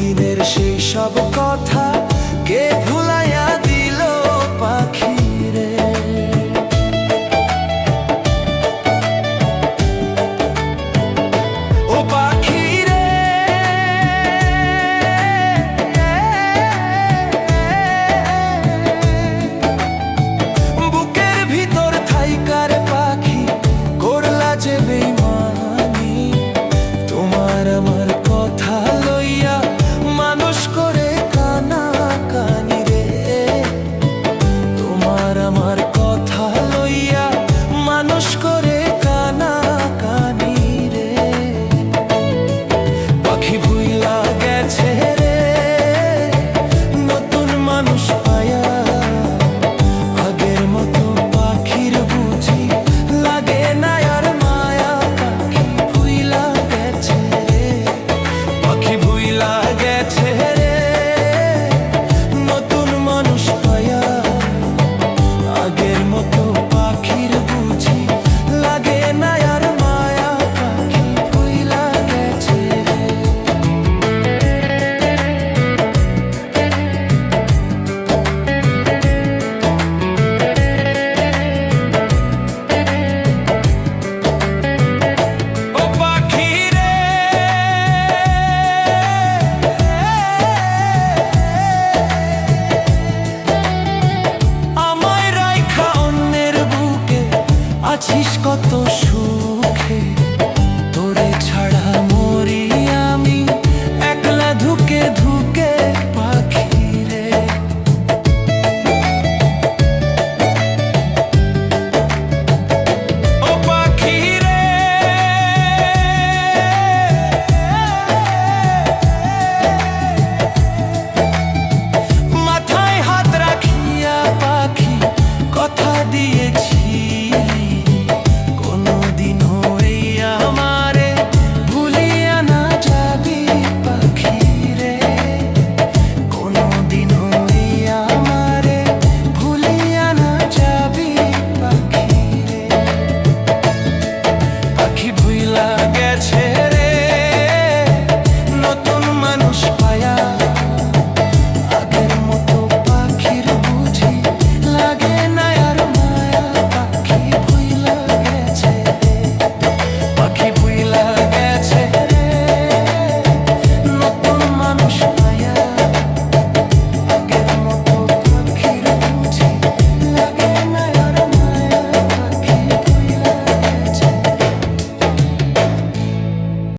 দিনের সেই সব কথা কে ভুলাইয়া দিল পাখি? আছিস কত সুখ?